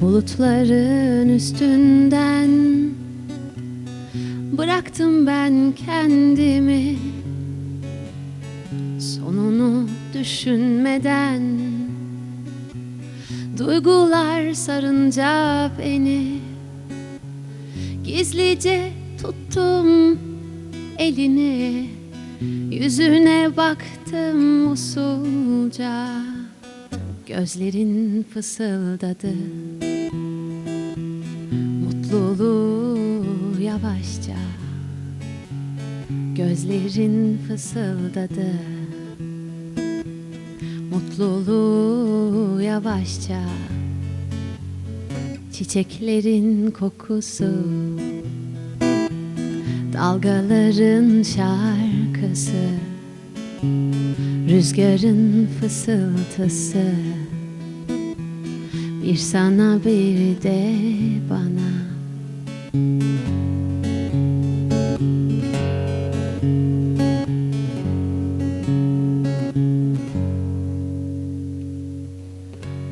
Bulutların üstünden Bıraktım ben kendimi. Sonunu düşünmeden Duygular sarınca beni. Gizlice tuttum elini Yüzüne baktım usulca. Gözlerin fısıldadı. Mutluluğu yavaşça. Gözlerin fısıldadı. Mutluluğu yavaşça. Çiçeklerin kokusu Dalgaların şarkısı Rüzgarın fısıltısı. Bir sana bir de bana.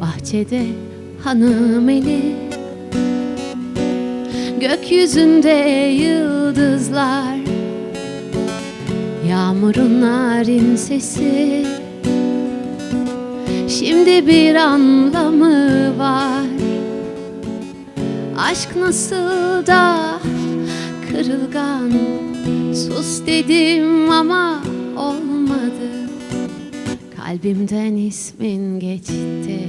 Bahçede hanım eli Gökyüzünde yıldızlar Yağmurun narin sesi. Şimdi bir anlamı var. Aşk nasıl da kırılgan. Sus dedim ama olmadı. Kalbimden ismin geçti.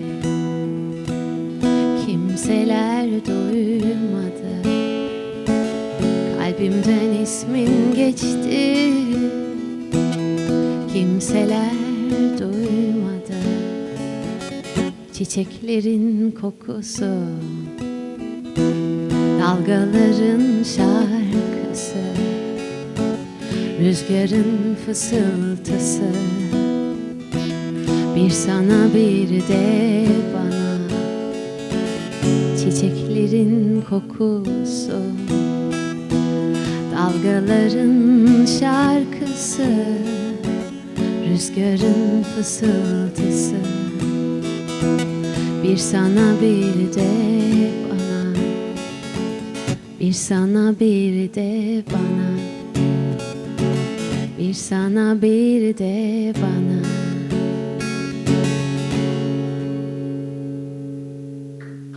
Kimseler duymadı Kalbimden ismin geçti. Kimseler duymadı. Çiçeklerin kokusu Dalgaların şarkısı Rüzgarın fısıltısı. Bir sana bir de bana. Çiçeklerin kokusu Dalgaların şarkısı Rüzgarın fısıltısı. Bir sana bir de bana Bir sana bir de bana. Bir sana bir de bana